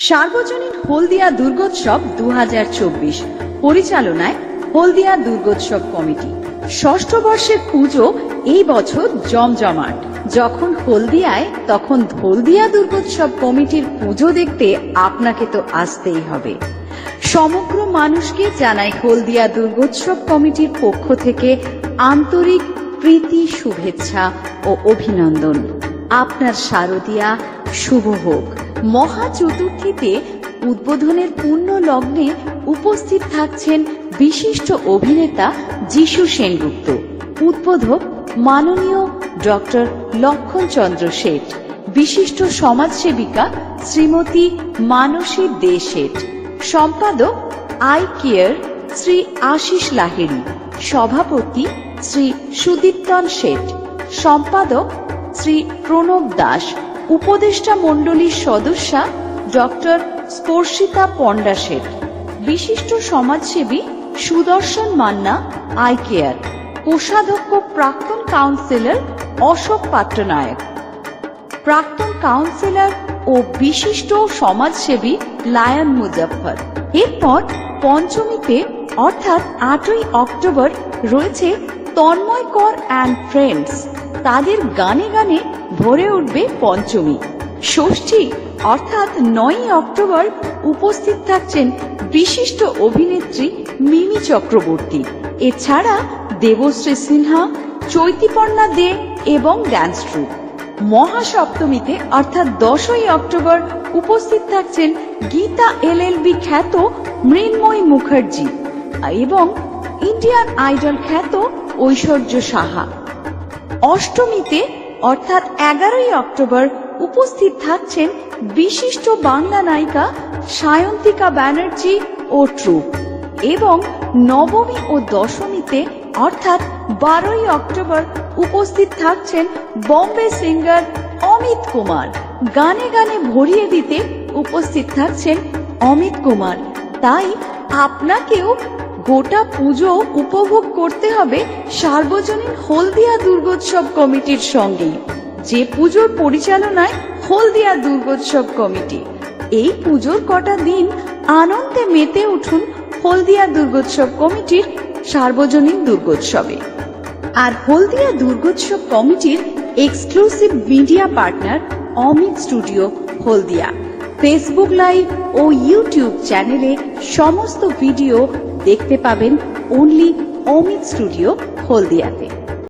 সার্বজনীন হলদিয়া দুর্গোৎসব দু হাজার চব্বিশ পরিচালনায় হলদিয়া দুর্গোৎসব কমিটি। ষষ্ঠ বর্ষের পুজো এই বছর জমজমাট। যখন হলদিয়ায়, তখন হলদিয়া দুর্গোৎসব কমিটির পুজো দেখতে আপনাকে তো আসতেই হবে। সমগ্র মানুষকে জানাই হলদিয়া দুর্গোৎসব কমিটির পক্ষ থেকে আন্তরিক প্রীতি, শুভেচ্ছা ও অভিনন্দন। আপনার শারদিয়া শুভ হোক। মহা চতুর্থীতে উদ্বোধনের পূর্ণ লগ্নে উপস্থিত থাকছেন বিশিষ্ট অভিনেতা যিশু সেনগুপ্ত। উদ্বোধক মাননীয় ডক্টর লক্ষণ চন্দ্র শেঠ, বিশিষ্ট সমাজসেবিকা শ্রীমতী মানসী দে শেঠ, সম্পাদক আই কেয়ার শ্রী আশিস লাহেরি সভাপতি শ্রী সুদীপ্তন শেঠ, সম্পাদক শ্রী প্রণব দাস উপদেষ্টা মণ্ডলীর সদস্যা ডক্টর স্পর্শিতা পণ্ডা শেঠ বিশিষ্ট সমাজসেবী সুদর্শন মান্না, আই কেয়ার। কোষাধ্যক্ষ প্রাক্তন কাউন্সিলর অশোক পাট্টনায়ক। প্রাক্তন কাউন্সিলর ও বিশিষ্ট সমাজসেবী লায়ন মুজফর এরপর পঞ্চমীতে, অর্থাৎ আটই অক্টোবর, রয়েছে তন্ময় কর অ্যান্ড ফ্রেন্ডস। তাদের গানে গানে ভরে উঠবে পঞ্চমী। ষষ্ঠী, অর্থাৎ নয়ই অক্টোবর, উপস্থিত থাকছেন বিশিষ্ট অভিনেত্রী মিমি চক্রবর্তী। এছাড়া দেবশ্রী সিনহা, চৈতিপর্ণা দে এবং ড্যান্স মহাসপ্তমীতে, অর্থাৎ দশই অক্টোবর, উপস্থিত থাকছেন গীতা এলএলবি খ্যাত মৃন্ময় মুখার্জি এবং ইন্ডিয়ান আইডল খ্যাত ঐশ্বর্য সাহা। অষ্টমীতে, অর্থাৎ এগারোই অক্টোবর, উপস্থিত থাকছেন বিশিষ্ট বাংলা নায়িকা সায়ন্তিকা ব্যানার্জি ও ট্রুপ। এবং নবমী ও দশমীতে, অর্থাৎ বারোই অক্টোবর, উপস্থিত থাকছেন বম্বে সিঙ্গার অমিত কুমার। গানে গানে ভরিয়ে দিতে উপস্থিত থাকছেন অমিত কুমার। তাই আপনাকেও গোটা পুজো উপভোগ করতে হবে সার্বজনীন হলদিয়া দুর্গোৎসব কমিটির সঙ্গেই যে পুজোর পরিচালনায় হলদিয়া দুর্গোৎসব কমিটি। এই পুজোর কটা দিন আনন্দে মেতে উঠুন হলদিয়া দুর্গোৎসব কমিটির সার্বজনীন দুর্গোৎসবে। আর হলদিয়া দুর্গোৎসব কমিটির exclusive media partner Amit studio Haldia. Facebook live ও ইউটিউব চ্যানেলে সমস্ত ভিডিও দেখতে পাবেন অনলি অমিত স্টুডিও হলদিয়াতে।